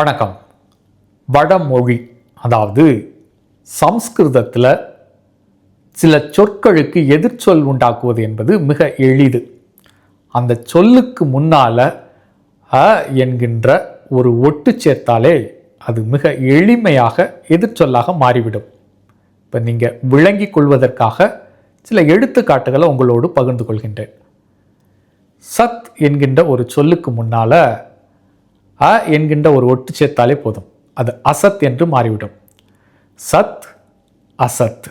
வணக்கம். வடமொழி அதாவது சம்ஸ்கிருதத்தில் சில சொற்களுக்கு எதிர்ச்சொல் உண்டாக்குவது என்பது மிக எளிது. அந்த சொல்லுக்கு முன்னால் அ என்கின்ற ஒரு ஒட்டு சேர்த்தாலே அது மிக எளிமையாக எதிர்ச்சொல்லாக மாறிவிடும். இப்போ நீங்கள் விளங்கி கொள்வதற்காக சில எடுத்துக்காட்டுகளை உங்களோடு பகிர்ந்து கொள்கின்றேன். சத் என்கின்ற ஒரு சொல்லுக்கு முன்னால அ என்கின்ற ஒரு ஒட்டு சேர்த்தாலே போதும். அது அசத் என்று மாறிவிடும். சத் அசத்.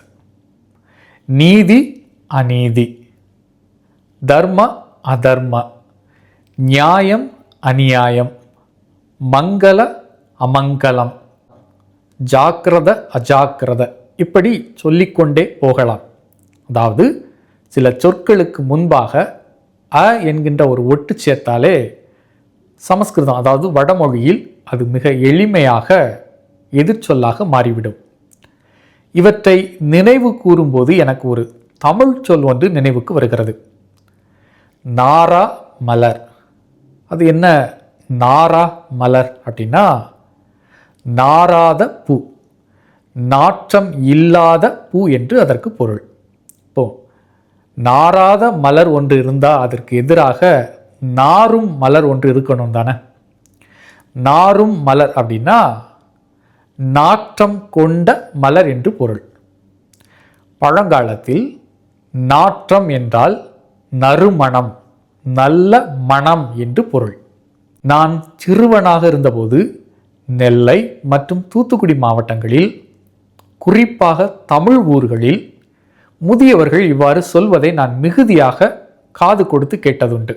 நீதி அநீதி. தர்ம அதர்ம. நியாயம் அநியாயம். மங்கள அமங்கலம் ஜாக்கிரத அஜாக்கிரத. இப்படி சொல்லிக்கொண்டே போகலாம். அதாவது சில சொற்களுக்கு முன்பாக அ என்கின்ற ஒரு ஒட்டு சேர்த்தாலே சமஸ்கிருதம் அதாவது வடமொழியில் அது மிக எளிமையாக எதிர்ச்சொல்லாக மாறிவிடும். இவற்றை நினைவு கூறும்போது எனக்கு ஒரு தமிழ் சொல் ஒன்று நினைவுக்கு வருகிறது. நாரா மலர். அது என்ன? நாரா மலர் அப்படின்னா நாராத பூ. நாற்றம் இல்லாத பூ என்று அதற்கு பொருள். இப்போ நாராத மலர் ஒன்று இருந்தால் அதற்கு எதிராக நாரும் மலர் ஒன்று இருக்கணும் தானே? நாரும் மலர் அப்படின்னா நாற்றம் கொண்ட மலர் என்று பொருள். பழங்காலத்தில் நாற்றம் என்றால் நறுமணம் நல்ல மணம் என்று பொருள். நான் சிறுவனாக இருந்தபோது நெல்லை மற்றும் தூத்துக்குடி மாவட்டங்களில் குறிப்பாக தமிழ் ஊர்களில் முதியவர்கள் இவ்வாறு சொல்வதை நான் மிகுதியாக காது கொடுத்து கேட்டதுண்டு.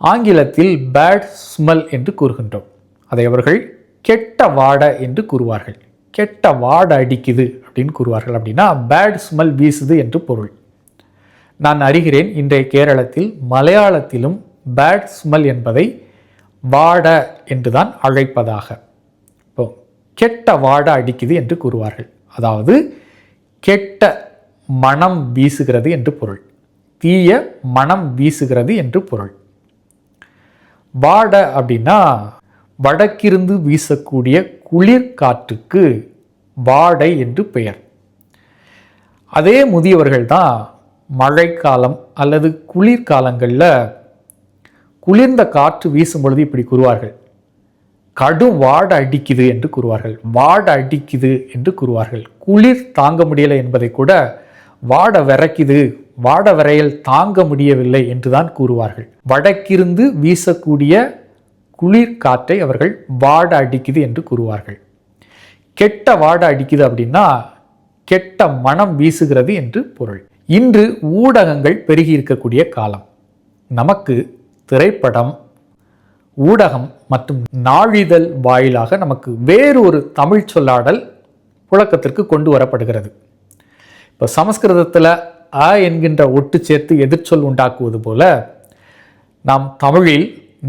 ஆங்கிலத்தில் பேட் ஸ்மெல் என்று கூறுகின்றோம். அதை அவர்கள் கெட்ட வாட என்று கூறுவார்கள். கெட்ட வாட அடிக்குது அப்படின்னு கூறுவார்கள் அப்படின்னா பேட் ஸ்மெல் வீசுது என்று பொருள். நான் அறிகிறேன் இன்றைய கேரளத்தில் மலையாளத்திலும் பேட் ஸ்மெல் என்பதை வாட என்றுதான் அழைப்பதாக. இப்போ கெட்ட வாட அடிக்குது என்று கூறுவார்கள். அதாவது கெட்ட மனம் வீசுகிறது என்று பொருள். தீய மனம் வீசுகிறது என்று பொருள். வாட அப்படின்னா வடக்கிருந்து வீசக்கூடிய குளிர் காற்றுக்கு வாடை என்று பெயர். அதே முதியவர்கள் தான் மழைக்காலம் அல்லது குளிர்காலங்களில் குளிர்ந்த காற்று வீசும் பொழுது இப்படி கூறுவார்கள். கடும் வாட அடிக்குது என்று கூறுவார்கள். வாட அடிக்குது என்று கூறுவார்கள். குளிர் தாங்க முடியலை என்பதை கூட வாட விரைக்குது வாட வரையில் தாங்க முடியவில்லை என்றுதான் கூறுவார்கள். வடக்கிருந்து வீசக்கூடிய குளிர் காற்றை அவர்கள் வாட அடிக்குது என்று கூறுவார்கள். கெட்ட வாட அடிக்குது அப்படின்னா கெட்ட மனம் வீசுகிறது என்று பொருள். இன்று ஊடகங்கள் பெருகி இருக்கக்கூடிய காலம். நமக்கு திரைப்படம் ஊடகம் மற்றும் நாளிதழ் வாயிலாக நமக்கு வேறு ஒரு தமிழ் சொல்லாடல் புழக்கத்திற்கு கொண்டு வரப்படுகிறது. இப்போ சமஸ்கிருதத்தில் அ என்கின்ற ஒட்டு சேர்த்து எதிர்ச்சொல் உண்டாக்குவது போல நாம் தமிழில்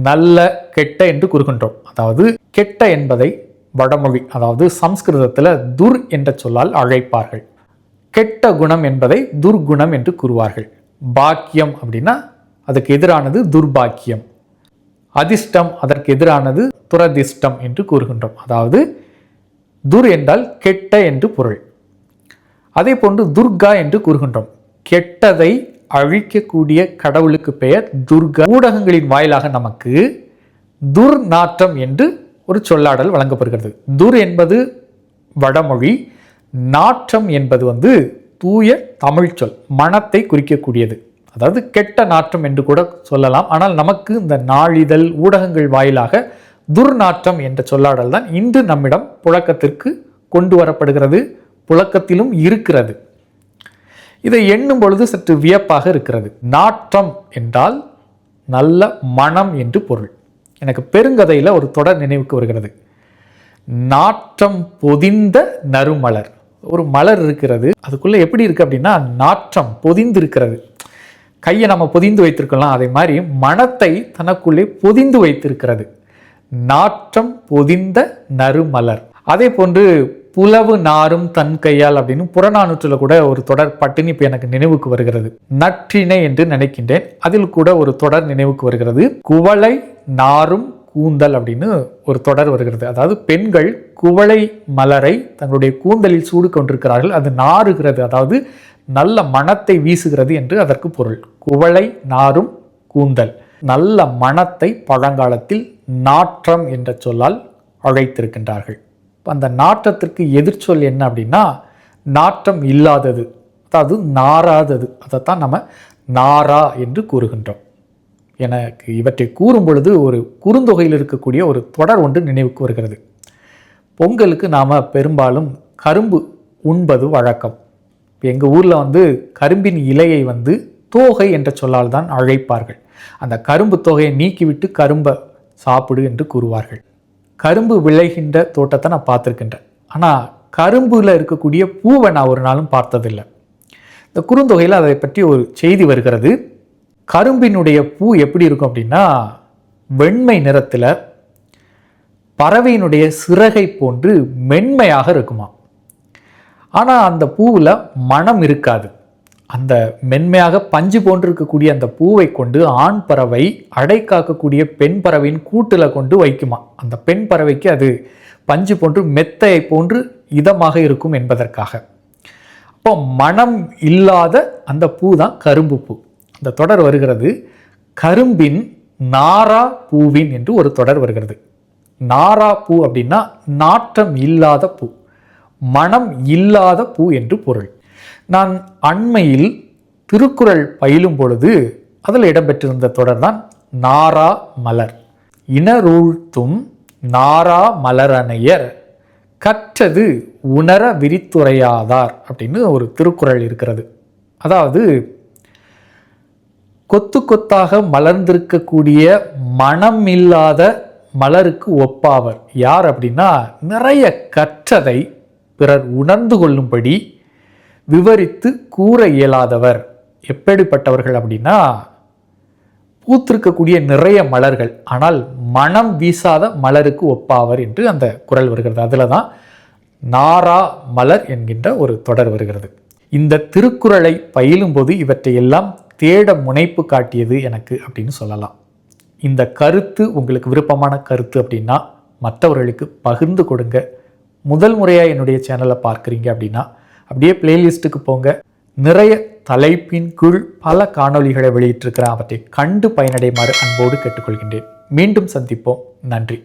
நல்ல கெட்ட என்று கூறுகின்றோம். அதாவது கெட்ட என்பதை வடமொழி அதாவது சம்ஸ்கிருதத்தில் துர் என்ற சொல்லால் அழைப்பார்கள். கெட்ட குணம் என்பதை துர்குணம் என்று கூறுவார்கள். பாக்கியம் அப்படின்னா அதுக்கு எதிரானது துர்பாக்கியம். அதிர்ஷ்டம் அதற்கு எதிரானது துரதிர்ஷ்டம் என்று கூறுகின்றோம். அதாவது துர் என்றால் கெட்ட என்று பொருள். அதே போன்று துர்கா என்று கூறுகின்றோம். கெட்டதை அழிக்கக்கூடிய கடவுளுக்கு பெயர் துர்கா. ஊடகங்களின் வாயிலாக நமக்கு துர்நாற்றம் என்று ஒரு சொல்லாடல் வழங்கப்படுகிறது. துர் என்பது வடமொழி நாற்றம் என்பது வந்து தூய தமிழ் சொல் மனத்தை குறிக்கக்கூடியது. அதாவது கெட்ட நாற்றம் என்று கூட சொல்லலாம். ஆனால் நமக்கு இந்த நாளிதழ் ஊடகங்கள் வாயிலாக துர்நாற்றம் என்ற சொல்லாடல் தான் இன்று நம்மிடம் புழக்கத்திற்கு கொண்டு வரப்படுகிறது புழக்கத்திலும் இருக்கிறது. இதை எண்ணும் பொழுது சற்று வியப்பாக இருக்கிறது. நாற்றம் என்றால் நல்ல மனம் என்று பொருள். எனக்கு பெருங்கதையில் ஒரு தொடர் நினைவுக்கு வருகிறது. நாற்றம் பொதிந்த நறுமலர். ஒரு மலர் இருக்கிறது. அதுக்குள்ளே எப்படி இருக்குது அப்படின்னா நாற்றம் பொதிந்து இருக்கிறது கையை நம்ம பொதிந்து வைத்திருக்கலாம். அதே மாதிரி மனத்தை தனக்குள்ளே பொதிந்து வைத்திருக்கிறது. நாற்றம் பொதிந்த நறுமலர். அதே போன்று புலவு நாரும் தன் கையால் அப்படின்னு புறநானூற்றில் கூட ஒரு தொடர் பட்டினி இப்போ எனக்கு நினைவுக்கு வருகிறது. நற்றிணை என்று நினைக்கின்றேன். அதில் கூட ஒரு தொடர் நினைவுக்கு வருகிறது. குவளை நாரும் கூந்தல் அப்படின்னு ஒரு தொடர் வருகிறது. அதாவது பெண்கள் குவளை மலரை தங்களுடைய கூந்தலில் சூடு கொண்டிருக்கிறார்கள். அது நாறுகிறது. அதாவது நல்ல மணத்தை வீசுகிறது என்று அதற்கு பொருள். குவளை நாரும் கூந்தல். நல்ல மணத்தை பழங்காலத்தில் நாற்றம் என்ற சொல்லால் அழைத்திருக்கின்றார்கள். இப்போ அந்த நாற்றத்திற்கு எதிர்ச்சொல் என்ன அப்படின்னா நாற்றம் இல்லாதது அதாவது நாராதது அதைத்தான் நம்ம நாரா என்று கூறுகின்றோம். எனக்கு இவற்றை கூறும் பொழுது ஒரு குறுந்தொகையில் இருக்கக்கூடிய ஒரு தொடர் ஒன்று நினைவுக்கு வருகிறது. பொங்கலுக்கு நாம் பெரும்பாலும் கரும்பு உண்பது வழக்கம். எங்கள் ஊரில் வந்து கரும்பின் இலையை வந்து தோகை என்ற சொல்லால் தான் அழைப்பார்கள். அந்த கரும்பு தொகையை நீக்கிவிட்டு கரும்பை சாப்பிடு என்று கூறுவார்கள். கரும்பு விளைகின்ற தோட்டத்தை நான் பார்த்துருக்கின்றேன். ஆனால் கரும்பில் இருக்கக்கூடிய பூவை நான் ஒரு நாளும் பார்த்ததில்லை. இந்த குறுந்தொகையில் அதை பற்றி ஒரு செய்தி வருகிறது. கரும்பினுடைய பூ எப்படி இருக்கும் அப்படின்னா வெண்மை நிறத்தில் பறவையினுடைய சிறகை போன்று மென்மையாக இருக்குமா ஆனால் அந்த பூவில் மனம் இருக்காது. அந்த மென்மையாக பஞ்சு போன்றிருக்கக்கூடிய அந்த பூவை கொண்டு ஆண் பறவை அடை காக்கக்கூடிய பெண் பறவையின் கூட்டில் கொண்டு வைக்குமா? அந்த பெண் பறவைக்கு அது பஞ்சு போன்று மெத்தையை போன்று இதமாக இருக்கும் என்பதற்காக. அப்போ மனம் இல்லாத அந்த பூ தான் கரும்பு பூ. அந்த தொடர் வருகிறது. கரும்பின் நாரா பூவின் என்று ஒரு தொடர் வருகிறது. நாரா பூ அப்படின்னா நாற்றம் இல்லாத பூ. மனம் இல்லாத பூ என்று பொருள். நான் அண்மையில் திருக்குறள் பயிலும் பொழுது அதில் இடம்பெற்றிருந்த தொடர் தான் நாரா மலர். இனரூழ்த்தும் நாரா மலரணையர் கற்றது உணர விரித்துரையாதார் அப்படின்னு ஒரு திருக்குறள் இருக்கிறது. அதாவது கொத்து கொத்தாக மலர்ந்திருக்கக்கூடிய மனம் இல்லாத மலருக்கு ஒப்பாவர். யார் அப்படின்னா நிறைய கற்றதை பிறர் உணர்ந்து கொள்ளும்படி விவரித்து கூற இயலாதவர். எப்படிப்பட்டவர்கள் அப்படின்னா பூத்திருக்கக்கூடிய நிறைய மலர்கள். ஆனால் மனம் வீசாத மலருக்கு ஒப்பாவர் என்று அந்த குரல் வருகிறது. அதில் தான் நாரா மலர் என்கின்ற ஒரு தொடர் வருகிறது. இந்த திருக்குறளை பயிலும்போது இவற்றை எல்லாம் தேட முனைப்பு காட்டியது எனக்கு அப்படின்னு சொல்லலாம். இந்த கருத்து உங்களுக்கு விருப்பமான கருத்து அப்படின்னா மற்றவர்களுக்கு பகிர்ந்து கொடுங்க. முதல் முறையாக என்னுடைய சேனலை பார்க்குறீங்க அப்படின்னா அப்படியே பிளேலிஸ்ட்டுக்கு போங்க. நிறைய தலைப்பின் கீழ் பல காணொளிகளை வெளியிட்டிருக்கிறேன். அவற்றை கண்டு பயனடைமாறு அன்போடு கேட்டுக்கொள்கின்றேன். மீண்டும் சந்திப்போம். நன்றி.